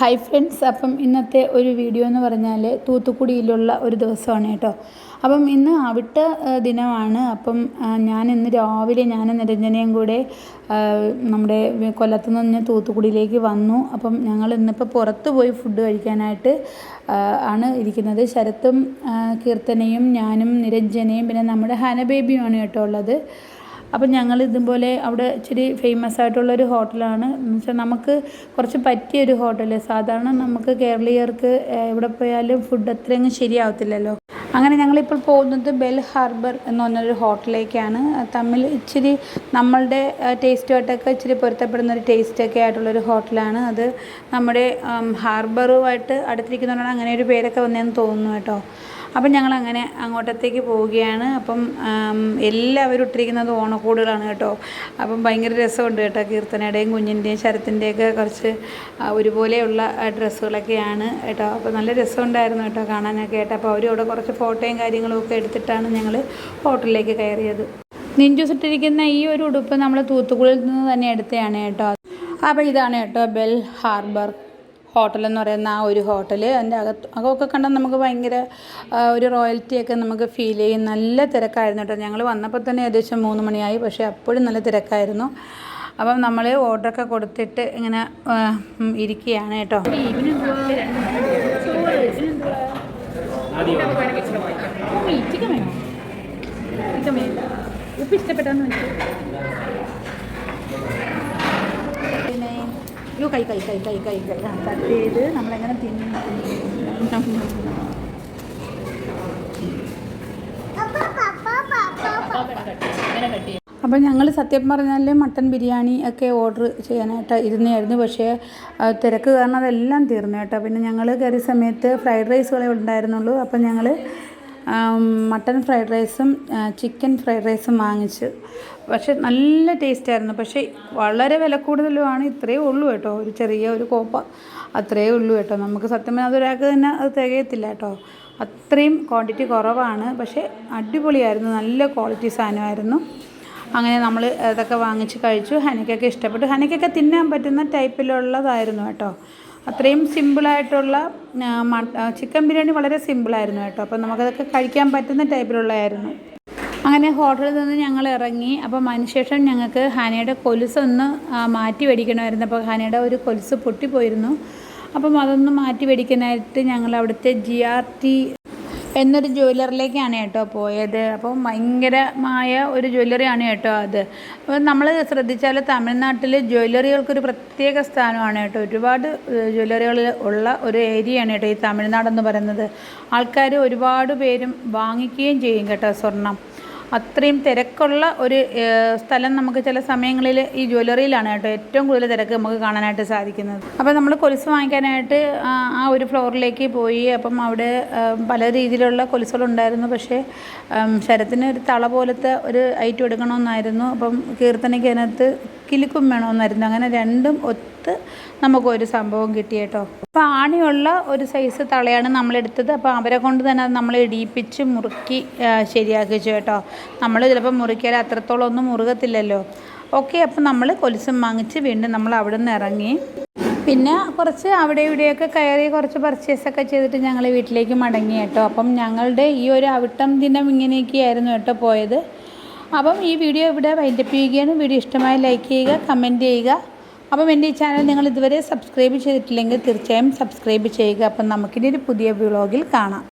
Hi friends അപ്പം ഇന്നത്തെ ഒരു വീഡിയോ എന്ന് പറഞ്ഞാൽ തൂത്തുക്കുടിയിലുള്ള ഒരു ദിവസമാണ് കേട്ടോ. അപ്പം ഇന്ന് അവിട്ട ദിനമാണ്. അപ്പം ഞാൻ ഇന്ന് രാവിലെ ഞാൻ നിരഞ്ജനയും കൂടെ നമ്മുടെ കൊല്ലത്ത് നിന്ന് തൂത്തുക്കുടിയിലേക്ക് വന്നു. അപ്പം ഞങ്ങൾ ഇന്നിപ്പോൾ പുറത്ത് പോയി ഫുഡ് കഴിക്കാനായിട്ട് ആണ് ഇരിക്കുന്നത്. ശരത്തും കീർത്തനയും ഞാനും നിരഞ്ജനയും പിന്നെ നമ്മുടെ ഹന ബേബിയുമാണ് കേട്ടോ ഉള്ളത്. അപ്പം ഞങ്ങൾ ഇതുപോലെ അവിടെ ഇച്ചിരി ഫേമസ് ആയിട്ടുള്ള ഒരു ഹോട്ടലാണ് എന്ന് വെച്ചാൽ നമുക്ക് കുറച്ച് പറ്റിയൊരു ഹോട്ടൽ സാധാരണ നമുക്ക് കേരളീയർക്ക് എവിടെ പോയാലും ഫുഡ് അത്രയങ്ങ് ശരിയാവത്തില്ലല്ലോ. അങ്ങനെ ഞങ്ങളിപ്പോൾ പോകുന്നത് ബെൽ ഹാർബർ എന്ന് പറഞ്ഞൊരു ഹോട്ടലിലേക്കാണ് തമ്മിൽ ഇച്ചിരി നമ്മളുടെ ടേസ്റ്റുമായിട്ടൊക്കെ ഇച്ചിരി പൊരുത്തപ്പെടുന്ന ഒരു ടേസ്റ്റൊക്കെ ആയിട്ടുള്ളൊരു ഹോട്ടലാണ് അത്. നമ്മുടെ ഹാർബറുമായിട്ട് അടുത്തിരിക്കുന്നതുകൊണ്ടാണ് അങ്ങനെ ഒരു പേരൊക്കെ വന്നതെന്ന് തോന്നുന്നു കേട്ടോ. അപ്പം ഞങ്ങൾ അങ്ങനെ അങ്ങോട്ടത്തേക്ക് പോവുകയാണ്. അപ്പം എല്ലാവരും ഇട്ടിരിക്കുന്നത് ഓണക്കോടുകളാണ് കേട്ടോ. അപ്പം ഭയങ്കര രസമുണ്ട് കേട്ടോ കീർത്തനയുടെയും കുഞ്ഞിന്റെയും ശരത്തിന്റെയൊക്കെ കുറച്ച് ഒരുപോലെയുള്ള ഡ്രസ്സുകളൊക്കെയാണ് കേട്ടോ. അപ്പം നല്ല രസമുണ്ടായിരുന്നു കേട്ടോ കാണാനൊക്കെ കേട്ടോ. അപ്പോൾ അവരും അവിടെ കുറച്ച് ഫോട്ടോയും കാര്യങ്ങളും ഒക്കെ എടുത്തിട്ടാണ് ഞങ്ങൾ ഹോട്ടലിലേക്ക് കയറിയത്. നെഞ്ചുസിട്ടിരിക്കുന്ന ഈ ഒരു ഉടുപ്പ് നമ്മൾ തൂത്തുക്കുളിൽ നിന്ന് തന്നെ എടുത്തതാണ് കേട്ടോ. അപ്പോൾ ഇതാണ് കേട്ടോ ബെൽ ഹാർബർ. ഹോട്ടൽ എന്ന് പറയുന്ന ആ ഒരു ഹോട്ടൽ അതിന്റെ അകത്ത് അകമൊക്കെ കണ്ടാൽ നമുക്ക് ഭയങ്കര ഒരു റോയൽറ്റിയൊക്കെ നമുക്ക് ഫീൽ ചെയ്യും. നല്ല തിരക്കായിരുന്നു കേട്ടോ. ഞങ്ങൾ വന്നപ്പോൾ തന്നെ ഏകദേശം മൂന്ന് മണിയായി പക്ഷേ അപ്പോഴും നല്ല തിരക്കായിരുന്നു. അപ്പം നമ്മൾ ഓർഡറൊക്കെ കൊടുത്തിട്ട് ഇങ്ങനെ ഇരിക്കുകയാണ് കേട്ടോ. ഉപ്പ് ഇഷ്ടപ്പെട്ടാന്ന് അയ്യോ കൈ കൈ കൈ കൈ കൈ കൈ. കട്ട് ചെയ്ത് നമ്മളെങ്ങനെ അപ്പം ഞങ്ങൾ സത്യം പറഞ്ഞാൽ മട്ടൻ ബിരിയാണി ഒക്കെ ഓർഡർ ചെയ്യാനായിട്ട് ഇരുന്നായിരുന്നു പക്ഷേ തിരക്ക് കാരണം അതെല്ലാം തീർന്നു കേട്ടോ. പിന്നെ ഞങ്ങൾ കയറിയ സമയത്ത് ഫ്രൈഡ് റൈസുകളെ ഉണ്ടായിരുന്നുള്ളൂ. അപ്പം ഞങ്ങൾ മട്ടൻ ഫ്രൈഡ് റൈസും ചിക്കൻ ഫ്രൈഡ് റൈസും വാങ്ങിച്ചു. പക്ഷേ നല്ല ടേസ്റ്റായിരുന്നു. പക്ഷേ വളരെ വില കൂടുതലുമാണ് ഇത്രയേ ഉള്ളൂ കേട്ടോ. ഒരു ചെറിയ ഒരു കോപ്പ അത്രയേ ഉള്ളൂ കേട്ടോ. നമുക്ക് സത്യം പറഞ്ഞാൽ അതൊരാൾക്ക് തന്നെ അത് തികയത്തില്ല കേട്ടോ. അത്രയും ക്വാണ്ടിറ്റി കുറവാണ്. പക്ഷേ അടിപൊളിയായിരുന്നു. നല്ല ക്വാളിറ്റി സാധനമായിരുന്നു. അങ്ങനെ നമ്മൾ അതൊക്കെ വാങ്ങിച്ച് കഴിച്ചു. ഹനിക്കൊക്കെ ഇഷ്ടപ്പെട്ടു. ഹനിക്കൊക്കെ തിന്നാൻ പറ്റുന്ന ടൈപ്പിലുള്ളതായിരുന്നു കേട്ടോ. അത്രയും സിമ്പിളായിട്ടുള്ള ചിക്കൻ ബിരിയാണി വളരെ സിമ്പിളായിരുന്നു കേട്ടോ. അപ്പോൾ നമുക്കതൊക്കെ കഴിക്കാൻ പറ്റുന്ന ടൈപ്പിലുള്ളതായിരുന്നു. അങ്ങനെ ഹോട്ടലിൽ നിന്ന് ഞങ്ങൾ ഇറങ്ങി. അപ്പം അതിനുശേഷം ഞങ്ങൾക്ക് ഹാനയുടെ കൊലുസൊന്ന് മാറ്റി മേടിക്കണമായിരുന്നു അപ്പോൾ ഹാനയുടെ ഒരു കൊലുസ് പൊട്ടിപ്പോയിരുന്നു. അപ്പം അതൊന്ന് മാറ്റി മേടിക്കാനായിട്ട് ഞങ്ങൾ അവിടുത്തെ ജി ആർ ടി എന്നൊരു ജ്വല്ലറിലേക്കാണ് കേട്ടോ പോയത്. അപ്പോൾ ഭയങ്കരമായ ഒരു ജ്വല്ലറിയാണ് കേട്ടോ അത്. അപ്പോൾ നമ്മൾ ശ്രദ്ധിച്ചാൽ തമിഴ്നാട്ടിൽ ജ്വല്ലറികൾക്കൊരു പ്രത്യേക സ്ഥാനമാണ് കേട്ടോ. ഒരുപാട് ജ്വല്ലറികൾ ഉള്ള ഒരു ഏരിയയാണ് കേട്ടോ ഈ തമിഴ്നാടെന്ന് പറയുന്നത്. ആൾക്കാർ ഒരുപാട് പേരും വാങ്ങിക്കുകയും ചെയ്യും കേട്ടോ സ്വർണം. അത്രയും തിരക്കുള്ള ഒരു സ്ഥലം നമുക്ക് ചില സമയങ്ങളിൽ ഈ ജ്വല്ലറിയിലാണ് കേട്ടോ ഏറ്റവും കൂടുതൽ തിരക്ക് നമുക്ക് കാണാനായിട്ട് സാധിക്കുന്നത്. അപ്പോൾ നമ്മൾ കൊലുസ് വാങ്ങിക്കാനായിട്ട് ആ ഒരു ഫ്ലോറിലേക്ക് പോയി. അപ്പം അവിടെ പല രീതിയിലുള്ള കൊലുസുകളുണ്ടായിരുന്നു. പക്ഷേ ശരത്തിന് ഒരു തള പോലത്തെ ഒരു ഐറ്റം എടുക്കണമെന്നായിരുന്നു. അപ്പം കീർത്തനയ്ക്ക് അതിനകത്ത് കിലുക്കും വേണമെന്നായിരുന്നു. അങ്ങനെ രണ്ടും ഒത്ത് നമുക്കൊരു സംഭവം കിട്ടി കേട്ടോ. അപ്പോൾ ആണിയുള്ള ഒരു സൈസ് തളയാണ് നമ്മളെടുത്തത്. അപ്പോൾ അവരെ കൊണ്ട് തന്നെ അത് നമ്മൾ ഇടിയിപ്പിച്ച് മുറുക്കി ശരിയാക്കിച്ചു കേട്ടോ. നമ്മൾ ചിലപ്പോൾ മുറുക്കിയാൽ അത്രത്തോളം ഒന്നും മുറുകത്തില്ലല്ലോ. ഓക്കെ അപ്പം നമ്മൾ കൊലുസും വാങ്ങിച്ച് വീണ്ടും നമ്മൾ അവിടെ നിന്ന് ഇറങ്ങി. പിന്നെ കുറച്ച് അവിടെ ഇവിടെയൊക്കെ കയറി കുറച്ച് പർച്ചേസൊക്കെ ചെയ്തിട്ട് ഞങ്ങൾ വീട്ടിലേക്ക് മടങ്ങി കേട്ടോ. അപ്പം ഞങ്ങളുടെ ഈ ഒരു അവിട്ടം ദിനം ഇങ്ങനെയൊക്കെയായിരുന്നു കേട്ടോ പോയത്. അപ്പം ഈ വീഡിയോ ഇവിടെ വൈൻഡപ്പ് ചെയ്യുകയാണ് വീഡിയോ ഇഷ്ടമായി ലൈക്ക് ചെയ്യുക കമന്റ് ചെയ്യുക. അപ്പം എന്റെ ഈ ചാനൽ നിങ്ങൾ ഇതുവരെ സബ്സ്ക്രൈബ് ചെയ്തിട്ടില്ലെങ്കിൽ തീർച്ചയായും സബ്സ്ക്രൈബ് ചെയ്യുക. അപ്പം നമുക്കിനി ഒരു പുതിയ വ്ളോഗിൽ കാണാം.